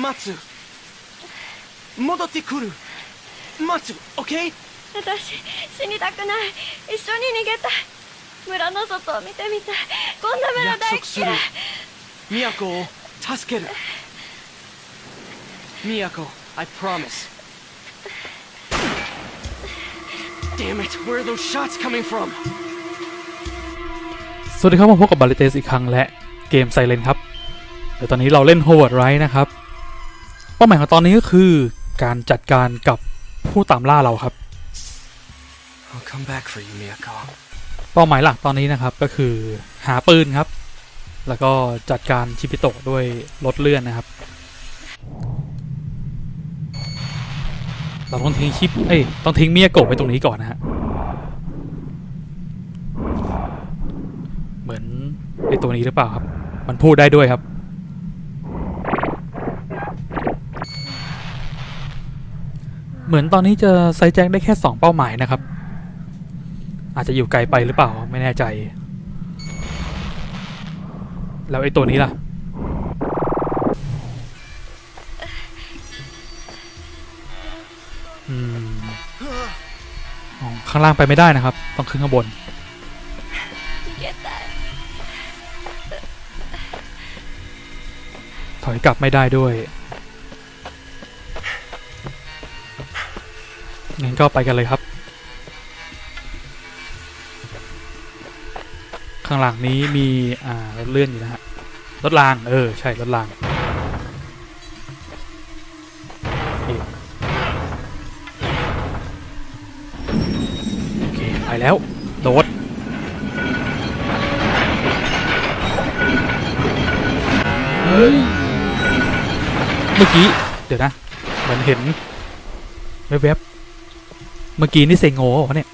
待つ戻ってくる待つ OK? 私死にたくない一緒に逃げたい村の外を見てみたいこんな村約大束する嫌い宮古を助ける宮古 I promise Damn it where are those shots coming from สวัสดีครับมาพบกับบาริเตสอีกครั้งและเกมไซเลนครับเดี๋ยวตอนนี้เราเล่นโฮเวิร์ดไรนะครับ เ ป้าหมายของตอนนี้ก็คือการจัดการกับผู้ตามล่าเราครับ I'll come back for you Miyako เป้าหมายหลักตอนนี้นะครับก็คือหาปืนครับ แล้วก็จัดการชิปิโตะด้วยรถเลื่อนนะครับ เราต้องทิ้งชิปเอ้ยต้องทิ้งเมียโกะไว้ตรงนี้ก่อนนะฮะเหมือนไอตัวนี้หรือเปล่าครับ มันพูดได้ด้วยครับ เหมือนตอนนี้จะไซแจ็คได้แค่ 2 เป้าหมายนะครับ อาจจะอยู่ไกลไปหรือเปล่าไม่แน่ใจ แล้วไอ้ตัวนี้ล่ะ อืมข้างล่างไปไม่ได้นะครับ ต้องขึ้นข้างบนถอยกลับไม่ได้ด้วย งั้นก็ไปกันเลยครับ ข้างหลังนี้มีอ่ารถเลื่อนอยู่นะฮะรถรางเออใช่รถรางโอเคไปแล้วโดดเฮ้ยเมื่อกี้ เดี๋ยวนะเหมือนเห็นแวบๆ เมื่อกี้นี่เซงโง่เหรอเนี่ย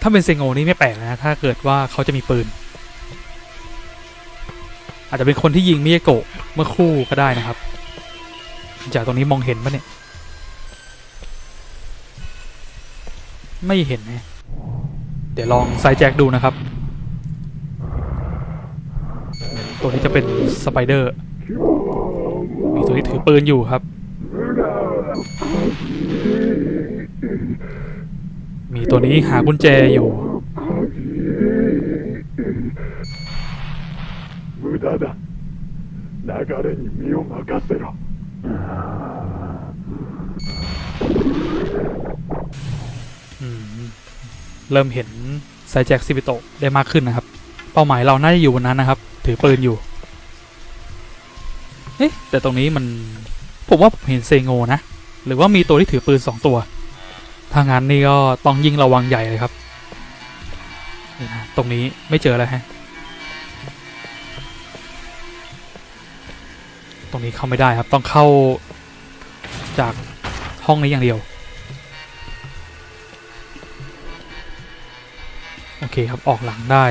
ถ้าเป็นเซงโง่นี่ไม่แปลกนะ ถ้าเกิดว่าเขาจะมีปืน อาจจะเป็นคนที่ยิงมิยาโกะเมื่อคู่ก็ได้นะครับ จากตรงนี้มองเห็นปะเนี่ย ไม่เห็นนะเดี๋ยวลองไซแจ็คดูนะครับ ตัวนี้จะเป็นสไปเดอร์ มีตัวที่ถือปืนอยู่ครับ มีตัวนี้หากุญแจอยู่ 無駄だ流れに身を任せろ อืมเริ่มเห็นไซแจ็คซิบิโตะได้มากขึ้นนะครับ เป้าหมายเราน่าจะอยู่บนนั้นนะครับ ถือปืนอยู่ เอ๊ะ แต่ตรงนี้มัน ผมว่าผมเห็นเซโงนะ หรือว่ามีตัวที่ถือปืนสองตัวถ้างั้นนี่ก็ต้องยิ่งระวังใหญ่เลยครับนี่นะตรงนี้ไม่เจอแล้วฮะ ตรงนี้เข้าไม่ได้ครับต้องเข้าจากห้องนี้อย่างเดียว โอเคครับออกหลังได้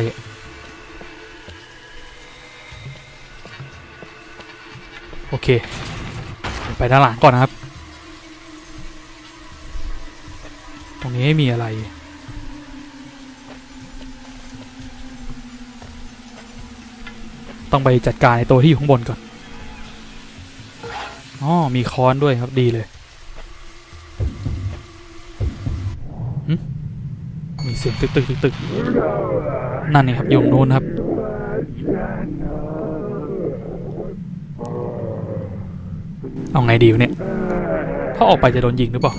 โอเค ไปด้านหลังก่อนนะครับ ตรงนี้ไม่มีอะไร ต้องไปจัดการในตัวที่อยู่ข้างบนก่อน อ๋อ มีค้อนด้วยครับดีเลย มีเสียงตึกตึกตึกตึกนั่นนี่ครับอยู่ตรงนู้นครับ เอาไงดีวะเนี่ย ถ้าออกไปจะโดนยิงหรือเปล่า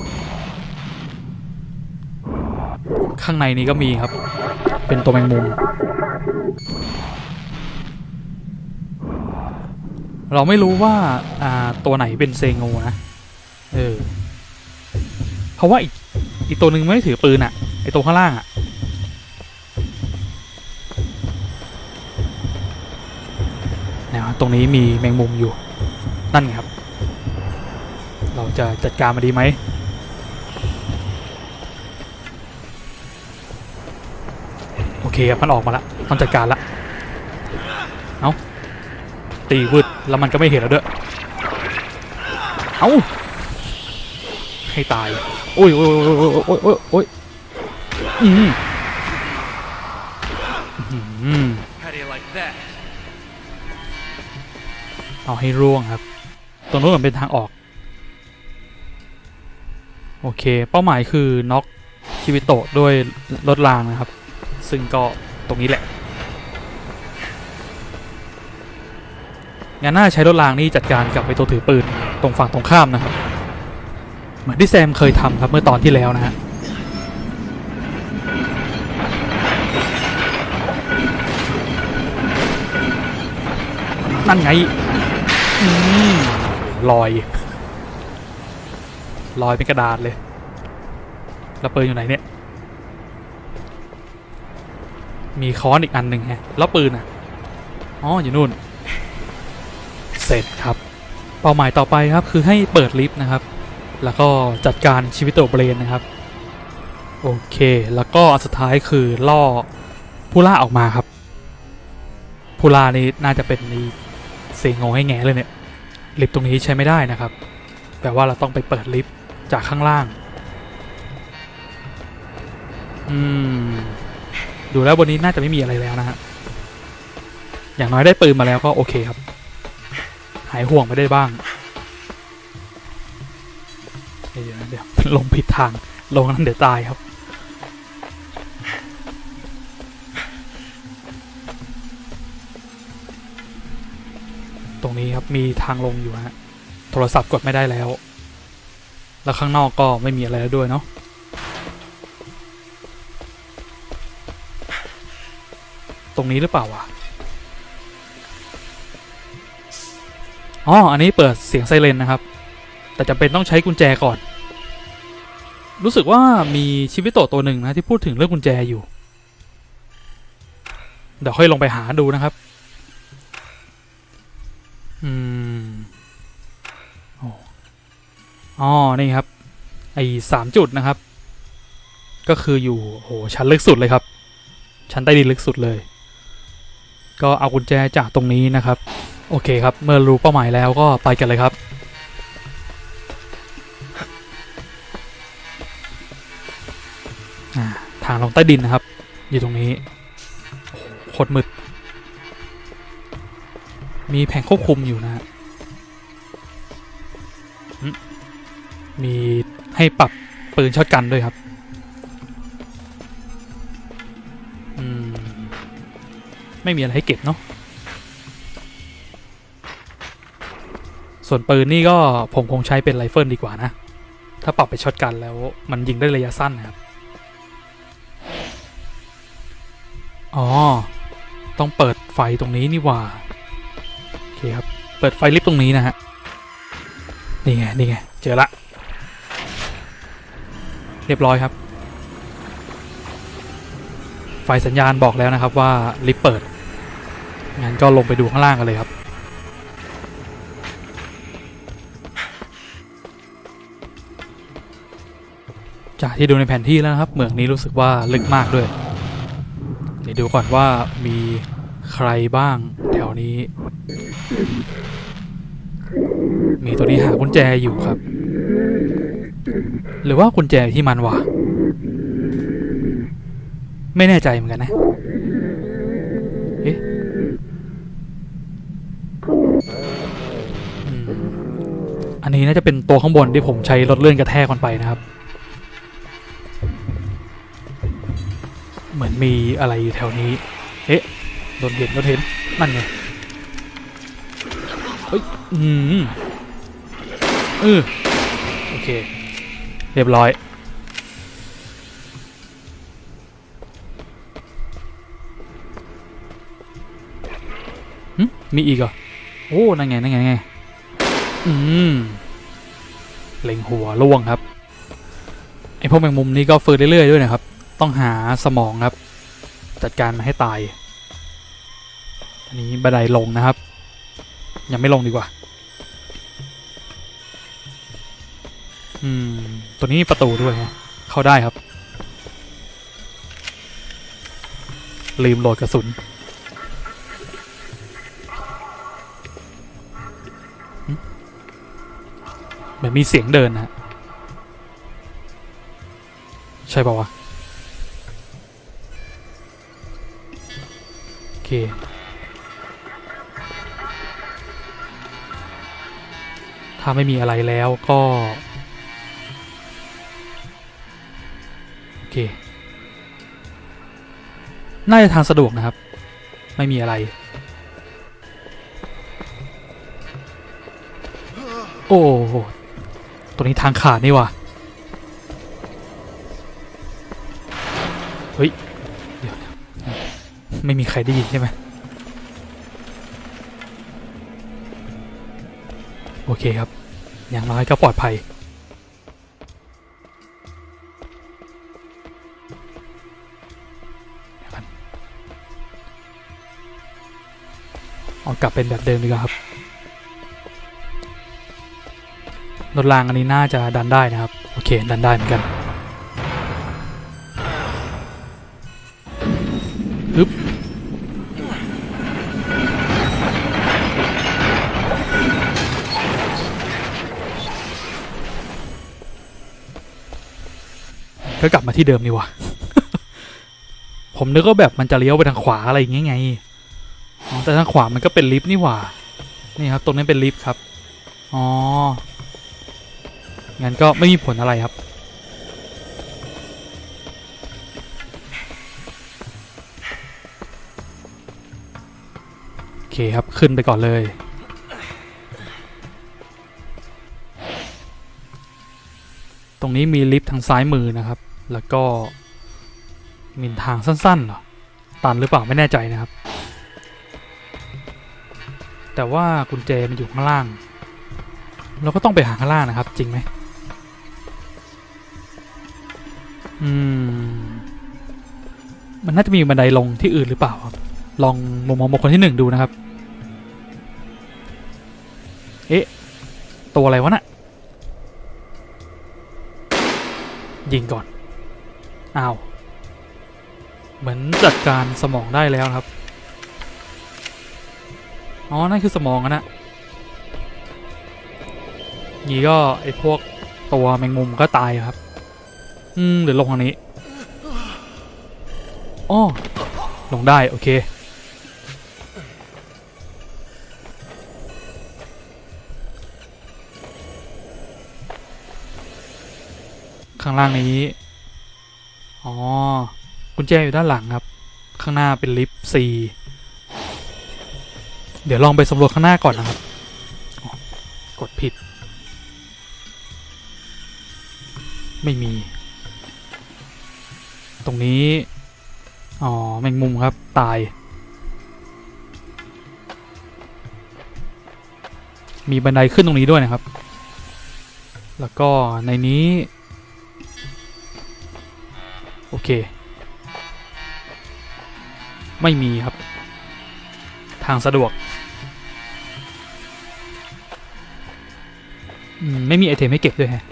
ข้างในนี้ก็มีครับ เป็นตัวแมงมุม เราไม่รู้ว่าอ่าตัวไหนเป็นเซโงนะ เออ เพราะว่าอีกอีกตัวหนึ่งไม่ได้ถือปืนอะไอตัวข้างล่างอะนะครับตรงนี้มีแมงมุมอยู่ นั่นไงครับ จะจัดการมาดีไหมโอเคครับมันออกมาละต้องจัดการละเอาตีวืดแล้วมันก็ไม่เห็นแล้วด้วยเอาให้ตายโอ้ยโอ้ยโอ้ยโอ้ยโอ้ยโอ้ยอืมอืมเอาให้ร่วงครับ ตรงนู้นมือนเป็นทางออก โอเค เป้าหมายคือน็อกคิวิโตะด้วยรถรางนะครับ ซึ่งก็ตรงนี้แหละ งานหน้าใช้รถรางนี่จัดการกับไอตัวถือปืนตรงฝั่งตรงข้ามนะครับ เหมือนที่แซมเคยทำครับเมื่อตอนที่แล้วนะฮะนั่นไง อืมลอย ลอยเป็นกระดาษเลยแล้วปืนอยู่ไหนเนี่ย มีค้อนอีกอันหนึ่งฮะแล้วปืนอะอ๋ออยู่นู่น เสร็จครับ เป้าหมายต่อไปครับคือให้เปิดลิฟต์นะครับ แล้วก็จัดการชีวิตตัวเบรนนะครับ โอเค แล้วก็อันสุดท้ายคือล่อผู้ล่าออกมาครับ ผู้ล่านี่น่าจะเป็นนี่เสียงงงให้แงเลยเนี่ยลิฟต์ตรงนี้ใช้ไม่ได้นะครับ แปลว่าเราต้องไปเปิดลิฟต์ จากข้างล่าง อืม ดูแล้วบนนี้น่าจะไม่มีอะไรแล้วนะฮะ อย่างน้อยได้ปืนมาแล้วก็โอเคครับ หายห่วงไปได้บ้าง เดี๋ยวเดี๋ยวลงผิดทาง ลงนั้นเดี๋ยวตายครับ ตรงนี้ครับมีทางลงอยู่ฮะ โทรศัพท์กดไม่ได้แล้ว แล้วข้างนอกก็ไม่มีอะไรแล้วด้วยเนาะตรงนี้หรือเปล่าวะอ๋ออันนี้เปิดเสียงไซเรนนะครับ แต่จำเป็นต้องใช้กุญแจก่อน รู้สึกว่ามีชิบิโตตัวหนึ่งนะที่พูดถึงเรื่องกุญแจอยู่ เดี๋ยวค่อยลงไปหาดูนะครับ อืม อ๋อนี่ครับ ไอ้สามจุดนะครับ ก็คืออยู่โหชั้นลึกสุดเลยครับ ชั้นใต้ดินลึกสุดเลย ก็เอากุญแจจากตรงนี้นะครับ โอเคครับ เมื่อรู้เป้าหมายแล้วก็ไปกันเลยครับทางลงใต้ดินนะครับ อยู่ตรงนี้โหโคตรมืด มีแผงควบคุมอยู่นะ มีให้ปรับปืนช็อตกันด้วยครับอืมไม่มีอะไรให้เก็บเนาะส่วนปืนนี่ก็ผมคงใช้เป็นไรเฟิลดีกว่านะ ถ้าปรับไปช็อตกันแล้วมันยิงได้ระยะสั้นนะครับ อ๋อ ต้องเปิดไฟตรงนี้นี่ว่า โอเคครับ เปิดไฟลิฟต์ตรงนี้นะฮะ นี่ไง นี่ไง เจอละ เรียบร้อยครับ ไฟสัญญาณบอกแล้วนะครับว่าลิฟต์เปิด งั้นก็ลงไปดูข้างล่างกันเลยครับ จากที่ดูในแผนที่แล้วนะครับ เหมืองนี้รู้สึกว่าลึกมากด้วย เดี๋ยวดูก่อนว่ามีใครบ้างแถวนี้ มีตัวนี้หากุญแจอยู่ครับ หรือว่ากุญแจที่มันวะ ไม่แน่ใจเหมือนกันนะ เอ๊ะอันนี้น่าจะเป็นตัวข้างบนที่ผมใช้รถเลื่อนกระแทกมันไปนะครับ เหมือนมีอะไรอยู่แถวนี้ เอ๊ะโดนเห็นโดนเห็น นั่นไง เฮ้ย อืมเออโอเค เรียบร้อย มีอีกเหรอ โอ้ นั่นไง นั่นไงไง อืม เล็งหัวล่วงครับ ไอพวกแมงมุมนี้ก็ฟื้นเรื่อยๆด้วยนะครับ ต้องหาสมองครับ จัดการมาให้ตาย อันนี้บันไดลงนะครับ ยังไม่ลงดีกว่า อืม ตัวนี้มีประตูด้วยเข้าได้ครับ ลืมโหลดกระสุนเหมือนมีเสียงเดินนะฮะใช่ป่าวะโอเคถ้าไม่มีอะไรแล้วก็ เค น่าจะทางสะดวกนะครับ ไม่มีอะไร โอ้โหตัวนี้ทางขาดนี่ว่ะเฮ้ย เดี๋ยว ไม่มีใครได้ยินใช่ไหมโอเคครับ อย่างน้อยก็ปลอดภัย กลับเป็นแบบเดิมดีกว่าครับรถรางอันนี้น่าจะดันได้นะครับ โอเค ดันได้เหมือนกันฮึบก็กลับมาที่เดิมนี่วะ ผมนึกว่าแบบมันจะเลี้ยวไปทางขวาอะไรอย่างเงี้ยไง อ๋อแต่ทางขวามันก็เป็นลิฟต์นี่หว่า นี่ครับ ตรงนี้เป็นลิฟต์ครับ อ๋อ งั้นก็ไม่มีผลอะไรครับ โอเคครับ ขึ้นไปก่อนเลย ตรงนี้มีลิฟต์ทางซ้ายมือนะครับ แล้วก็มีทางสั้นๆเหรอ ตันหรือเปล่าไม่แน่ใจนะครับ แต่ว่ากุญแจมันอยู่ข้างล่าง เราก็ต้องไปหาข้างล่างนะครับ จริงไหมอืม มันน่าจะมีบันไดลงที่อื่นหรือเปล่าครับ ลองมุมมองคคลที่หนึ่งดูนะครับ เอ๊ะ ตัวอะไรวะน่ะ ยิงก่อน อ้าว เหมือนจัดการสมองได้แล้วครับ อ๋อ นั่นคือสมองอะนะงี้ก็ไอพวกตัวแมงมุมก็ตายครับ อืมเดี๋ยวลงทางนี้อ้อลงได้ โอเค ข้างล่างนี้ อ๋อ กุญแจอยู่ด้านหลังครับ ข้างหน้าเป็นลิฟต์ C เดี๋ยวลองไปสำรวจข้างหน้าก่อนนะครับ กดผิด ไม่มี ตรงนี้ อ๋อ แมงมุมครับ ตาย มีบันไดขึ้นตรงนี้ด้วยนะครับ แล้วก็ในนี้ โอเค ไม่มีครับ ทางสะดวก ไม่มีไอเทมให้เก็บด้วยแฮะ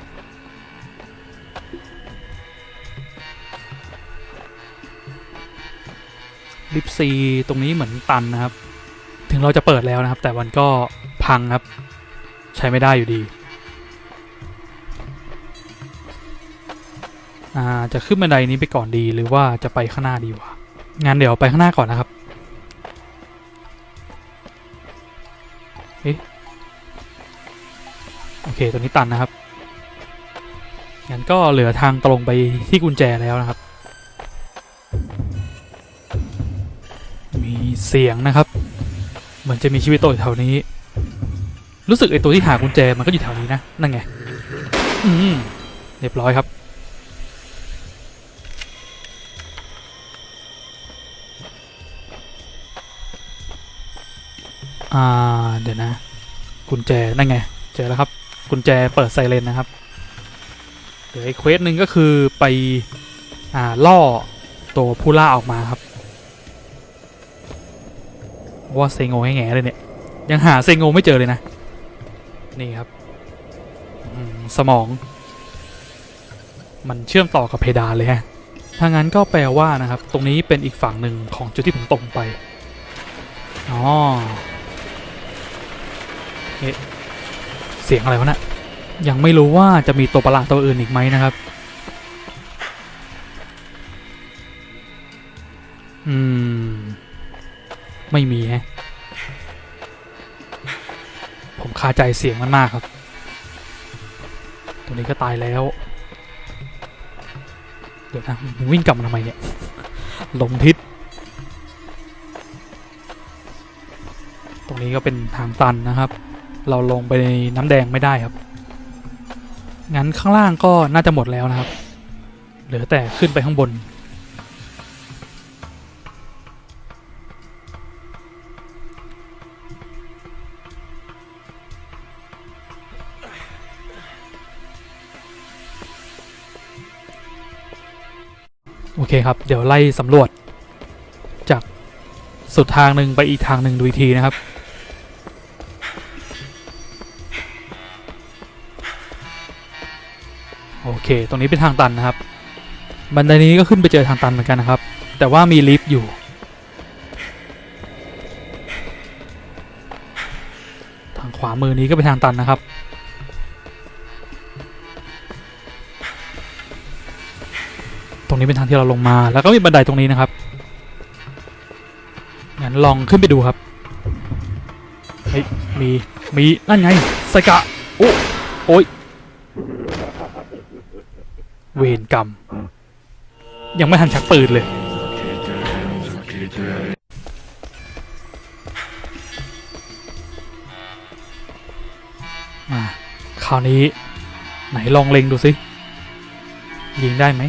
ลิฟซีตรงนี้เหมือนตันนะครับ ถึงเราจะเปิดแล้วนะครับ แต่มันก็พังครับ ใช้ไม่ได้อยู่ดี อ่าจะขึ้นบันไดนี้ไปก่อนดีหรือว่าจะไปข้างหน้าดีวะงั้นเดี๋ยวไปข้างหน้าก่อนนะครับ โอเคตัวนี้ตันนะครับงั้นก็เหลือทางตรงไปที่กุญแจแล้วนะครับ มีเสียงนะครับ เหมือนจะมีชีวิตตัวอยู่แถวนี้ รู้สึกไอตัวที่หากุญแจมันก็อยู่แถวนี้นะ นั่นไง อืมเรียบร้อยครับ อ่า เดี๋ยวนะ กุญแจนั่นไง เจอแล้วครับ กุญแจเปิดไซเรนนะครับเดี๋ยวไอ้เควสหนึ่งก็คือไปอ่าล่อตัวผู้ล่าออกมาครับว่าเซงโงให้แง่เลยเนี่ยยังหาเซงโงไม่เจอเลยนะ นี่ครับสมอง มันเชื่อมต่อกับเพดานเลยฮะถ้างั้นก็แปลว่านะครับ ตรงนี้เป็นอีกฝั่งหนึ่งของจุดที่ผมตกลงไปอ๋อเอ๊ะ สียงอะไรวะนะ่ะยังไม่รู้ว่าจะมีตัวประหลาดตัวอื่นอีกไหมนะครับ อืม ไม่มีฮะ ผมคาใจเสียงมันมากครับ ตัวนี้ก็ตายแล้ว เดี๋ยวนะวิ่งกลับมาทำไมเนี่ยหลงทิศ ตรงนี้ก็เป็นทางตันนะครับ เราลงไปในน้ำแดงไม่ได้ครับ งั้นข้างล่างก็น่าจะหมดแล้วนะครับ เหลือแต่ขึ้นไปข้างบน โอเคครับ เดี๋ยวไล่สำรวจ จากสุดทางหนึ่งไปอีกทางหนึ่งดูอีกทีนะครับ เค ตรงนี้เป็นทางตันนะครับ บันไดนี้ก็ขึ้นไปเจอทางตันเหมือนกันนะครับ แต่ว่ามีลิฟต์อยู่ ทางขวามือนี้ก็เป็นทางตันนะครับ ตรงนี้เป็นทางที่เราลงมา แล้วก็มีบันไดตรงนี้นะครับ งั้นลองขึ้นไปดูครับ เฮ้ย มี มี นั่นไงไซกะ โอ้โอ้ย เวรกรรม ยังไม่ทันชักปืนเลย มาคราวนี้ ไหนลองเล็งดูสิ ยิงได้ไหม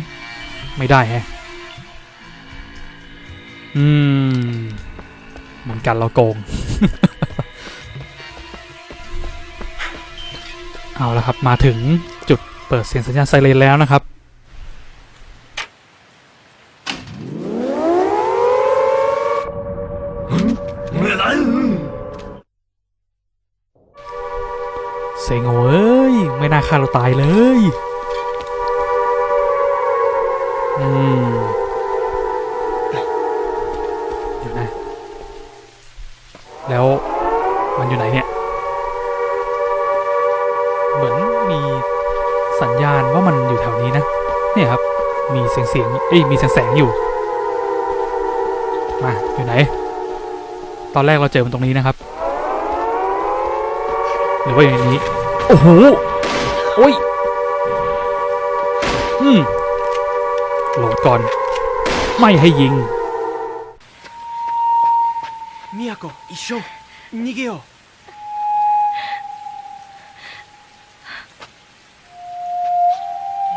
ไม่ได้แฮะ อืม เหมือนกันเราโกง เอาละครับมาถึงจุดเปิดเสียงสัญญาณไซเรนแล้วนะครับ ฆ่าเราตายเลย อืม เดี๋ยวนะ แล้วมันอยู่ไหนเนี่ย เหมือนมีสัญญาณว่ามันอยู่แถวนี้นะ เนี่ยครับ มีเสียงเสียงเอ้ย มีแสงแสงอยู่ มา อยู่ไหน ตอนแรกเราเจอมันตรงนี้นะครับ หรือว่าอย่างนี้ โอ้โห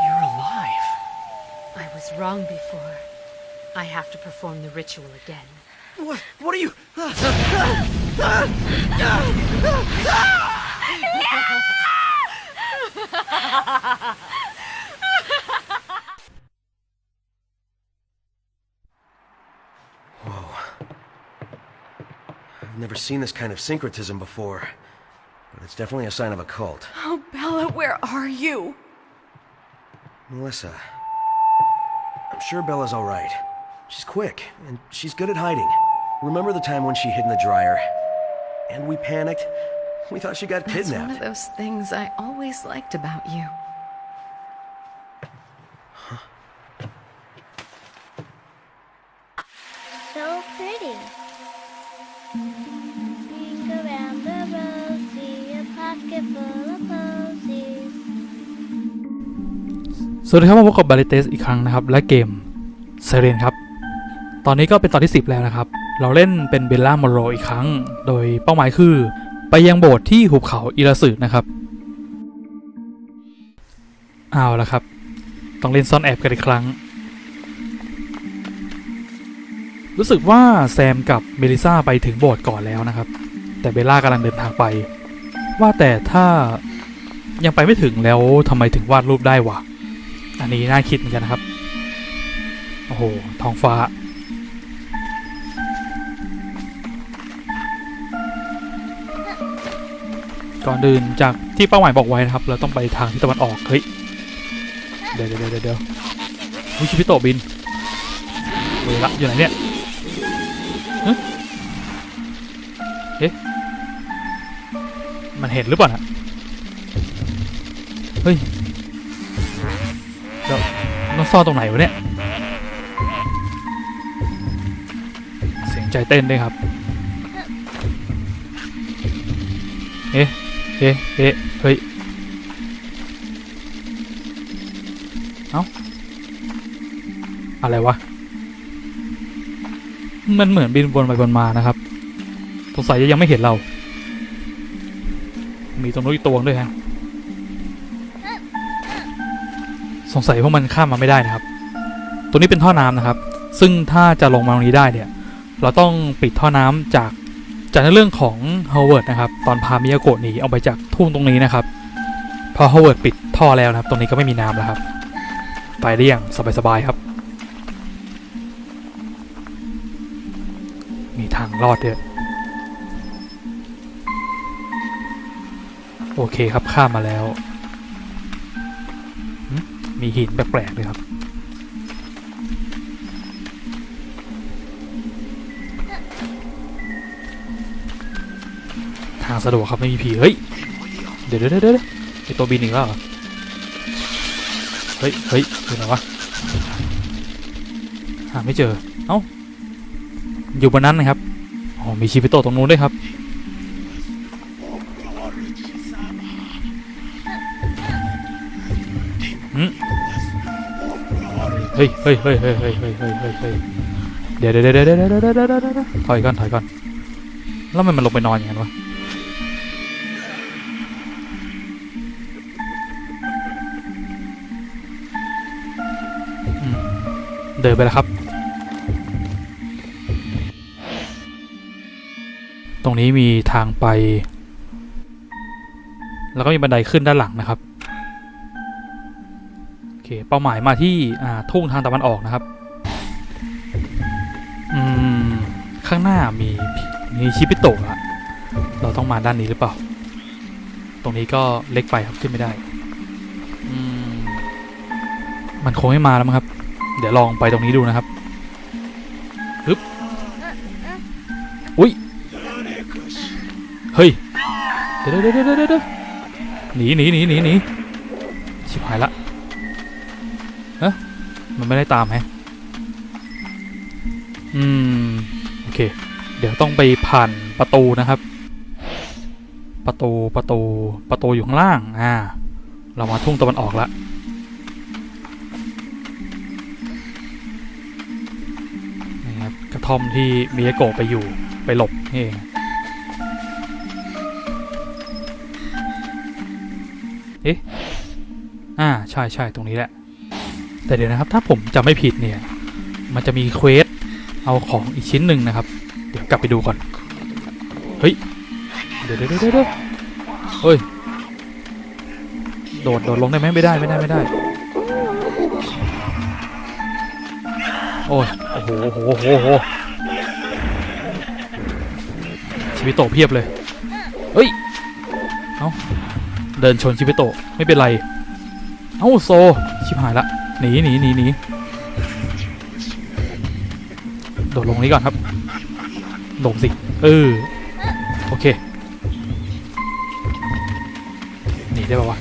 You're alive. I was wrong before. I have to perform the ritual again. What? What are you? I've never seen this kind of syncretism before, but it's definitely a sign of a cult. Oh, Bella, where are you? Melissa. I'm sure Bella's alright. She's quick, and she's good at hiding. Remember the time when she hid in the dryer? And we panicked? We thought she got That's one of kidnapped. those things I always liked about you. So pretty. Peek around the rosy, a pocket full of posies. สวัสดีครับมาพบกับบาริเตสอีกครั้งนะครับ และเกมเซเรนครับ ตอนนี้ก็เป็นตอนที่ 10 แล้วนะครับ เราเล่นเป็นเบลล่าโมโรอีกครั้ง โดยเป้าหมายคือ ไปยังโบสถ์ที่หุบเขาอิราสึนะครับเอาละครับ ต้องเล่นซ่อนแอบกันอีกครั้ง รู้สึกว่าแซมกับเมลิซาไปถึงโบสถ์ก่อนแล้วนะครับ แต่เบลล่ากำลังเดินทางไป ว่าแต่ถ้ายังไปไม่ถึงแล้วทำไมถึงวาดรูปได้วะ อันนี้น่าคิดเหมือนกันนะครับ โอ้โห ท้องฟ้า ก่อนอื่นจากที่เป้าหมายบอกไว้นะครับ เราต้องไปทางที่ตะวันออกเฮ้ยเดี๋ยวเดี๋ยวเดี๋ยวเดี๋ยววิชิพิโตบินเวละอยู่ไหนเนี่ยเอ๊ะมันเห็นหรือเปล่านะเฮ้ยเดี๋ยวต้องซ่อนตรงไหนวะเนี่ยเสียงใจเต้นด้วยครับเอ๊ะ เอ๊ะเอ๊ะเฮ้ย เอ้า อะไรวะ มันเหมือนบินวนไปวนมานะครับ สงสัยจะยังไม่เห็นเรา มีตรงนู้นอีกตัวด้วยฮะ สงสัยพวกมันข้ามมาไม่ได้นะครับ ตัวนี้เป็นท่อน้ำนะครับ ซึ่งถ้าจะลงมาตรงนี้ได้เนี่ย เราต้องปิดท่อน้ำจาก จากเรื่องของฮาวเวิร์ดนะครับตอนพามิยาโกะหนีออกไปจากทุ่งตรงนี้นะครับ พอฮาวเวิร์ดปิดท่อแล้วนะครับ ตรงนี้ก็ไม่มีน้ำแล้วครับ ไปได้อย่างสบายๆครับ มีทางรอดด้วยโอเคครับข้ามมาแล้ว มีหินแปลกๆเลยครับางสะดวกครับไม่มีผีเฮ้ยเดี๋ยวเดี๋ยวเดี๋ยวเดี๋ยวไอตัวบินอีกแล้วเฮ้ยเฮ้ยอยู่ไหนวะหาไม่เจอเอ้าอยู่บนนั้นนะครับอ๋อมีชีพิโตตรงนู้นด้วยครับหืมเฮ้ยเฮ้ยเฮ้ยเฮ้ยเฮ้ยเฮ้ยเฮ้ยเฮ้ยเฮ้ยเดี๋ยวเดี๋ยวเดี๋ยวเดี๋ยวเดี๋ยวเดี๋ยวเดี๋ยวเดี๋ยวถอยก่อนถอยก่อนแล้วมันมันลงไปนอนอย่างนั้นวะ ดินไปแล้วครับ ตรงนี้มีทางไป แล้วก็มีบันไดขึ้นด้านหลังนะครับโอเคเป้าหมายมาที่อ่าทุ่งทางตะวันออกนะครับอืมข้างหน้ามีมีชิปิโตะอะเราต้องมาด้านนี้หรือเปล่า ตรงนี้ก็เล็กไปครับขึ้นไม่ได้อืมมันคงไม่มาแล้วมั้งครับ เดี๋ยวลองไปตรงนี้ดูนะครับฮึบอุ้ยเฮ้ยเดี๋ยวเดี๋ยวเดี๋ยวเดี๋ยวเดี๋ยวหนีหนีหนีหนีหนีชิบหายละเอ๊ะมันไม่ได้ตามแฮะอืมโอเค เดี๋ยวต้องไปผ่านประตูนะครับ ประตูประตูประตูอยู่ข้างล่างอ่าเรามาทุ่งตะวันออกละ ท่อมที่มิยาโกะไปอยู่ไปหลบนี่เองเอ๊ะอ่าใช่ใช่ตรงนี้แหละ แต่เดี๋ยวนะครับถ้าผมจำไม่ผิดเนี่ย มันจะมีเควสเอาของอีกชิ้นหนึ่งนะครับ เดี๋ยวกลับไปดูก่อน เฮ้ย เดี๋ยวเดี๋ยวเดี๋ยวเดี๋ยวเฮ้ย โดดโดดลงได้ไหมไม่ได้ไม่ได้ไม่ได้ โอ้ยโอ้โหโอ้โหโอ้โห โอ้โหชีวิตโตเพียบเลย เฮ้ย เอ้า เดินชนชิปิโตะไม่เป็นไร เอ้าโซ ชิบหายละ หนีหนีหนีหนีโดดลงนี้ก่อนครับ ลงสิ เออ โอเค หนีได้ปะวะ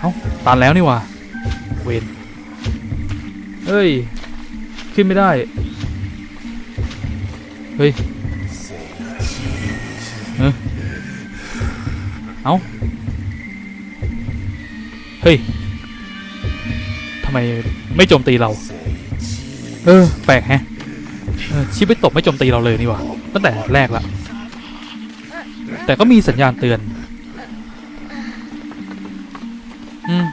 เอ้า ตันแล้วนี่ว่า เวนเฮ้ย ขึ้นไม่ได้ เฮ้ย เอ้า เฮ้ย ทำไมไม่โจมตีเรา เออ แปลกแฮะชิปไม่ตกไม่โจมตีเราเลยนี่ว่าตั้งแต่แรกละ แต่ก็มีสัญญาณเตือน อืม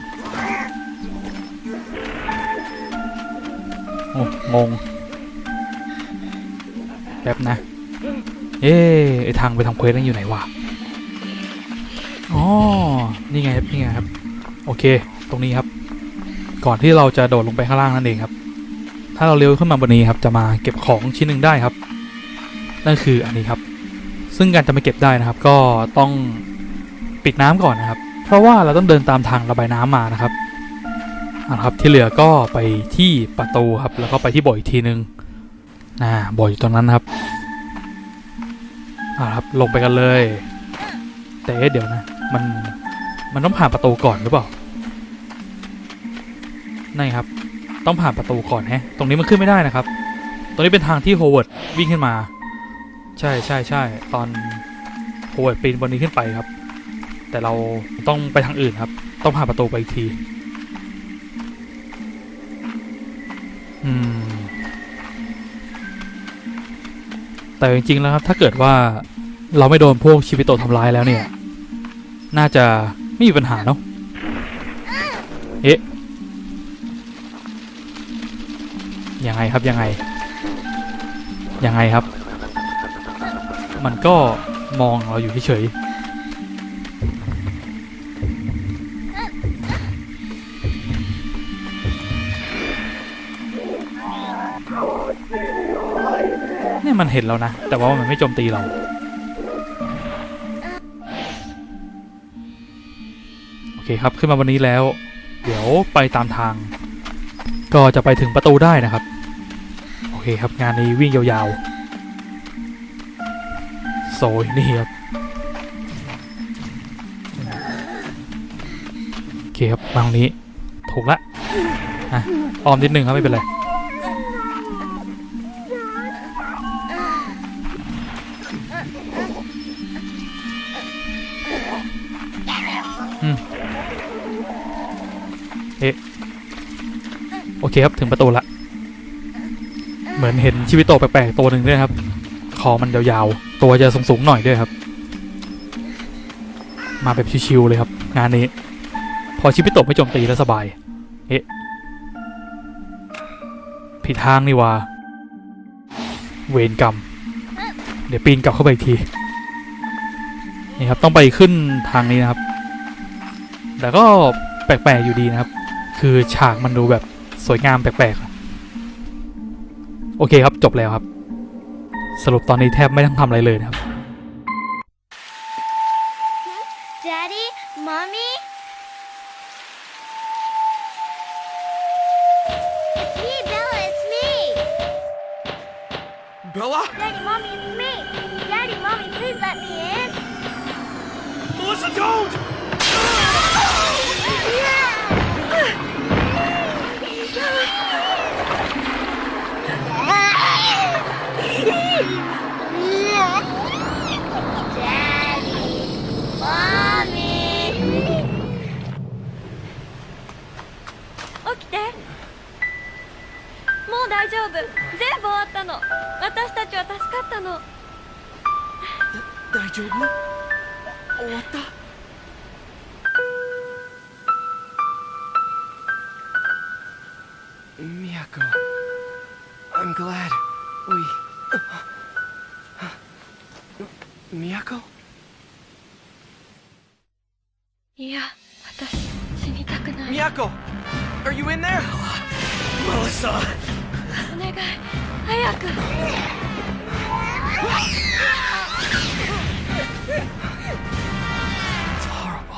โอ้งงแป๊บนะ เอ๊ะไอทางไปทำเควสนั่นอยู่ไหนวะ นี่ไงครับนี่ไงครับ โอเค ตรงนี้ครับ ก่อนที่เราจะโดดลงไปข้างล่างนั่นเองครับ ถ้าเราเร็วขึ้นมาบนนี้ครับ จะมาเก็บของชิ้นหนึ่งได้ครับ นั่นคืออันนี้ครับ ซึ่งการจะมาเก็บได้นะครับ ก็ต้องปิดน้ำก่อนนะครับ เพราะว่าเราต้องเดินตามทางระบายน้ำมานะครับเอาละครับที่เหลือก็ไปที่ประตูครับ แล้วก็ไปที่บ่ออีกทีนึงอ่าบ่ออยู่ตรงนั้นครับเอาละครับลงไปกันเลย แต่เดี๋ยวนะ มันมันต้องผ่านประตูก่อนหรือเปล่านี่ครับ ต้องผ่านประตูก่อนแฮะ ตรงนี้มันขึ้นไม่ได้นะครับ ตรงนี้เป็นทางที่โฮเวิร์ดวิ่งขึ้นมา ใช่ใช่ใช่ตอนโฮเวิร์ดปีนบนนี้ขึ้นไปครับ แต่เราต้องไปทางอื่นครับ ต้องผ่านประตูไปอีกทีอืมแต่จริงๆแล้วครับ ถ้าเกิดว่าเราไม่โดนพวกชีวิตโตทำร้ายแล้วเนี่ย น่าจะไม่มีปัญหาเนาะเอ๊ะยังไงครับยังไง ยังไงครับ มันก็มองเราอยู่เฉยเนี่ยมันเห็นเรานะ แต่ว่ามันไม่โจมตีเรา คครับขึ้นมาวันนี้แล้ว เดี๋ยวไปตามทาง ก็จะไปถึงประตูได้นะครับ โอเคครับงานนี้วิ่งยาวๆโซยนี่ครับโอเคครับมาตรงนี้ถูกละอะออมนิดนึงครับไม่เป็นไร เคครับ ถึงประตูละ เหมือนเห็นชีวิตโตแปลกๆตัวหนึ่งด้วยครับ คอมันยาวๆ ตัวจะสูงๆหน่อยด้วยครับ มาแบบชิวๆเลยครับ งานนี้ พอชีวิตโตไม่โจมตีแล้วสบาย เอ๊ะ ผิดทางนี่ว่า เวรกรรม เดี๋ยวปีนกลับเข้าไปอีกที นี่ครับ ต้องไปขึ้นทางนี้นะครับ แต่ก็แปลกๆอยู่ดีนะครับ คือฉากมันดูแบบ สวยงามแปลกๆ โอเคครับจบแล้วครับ สรุปตอนนี้แทบไม่ต้องทำอะไรเลยนะครับ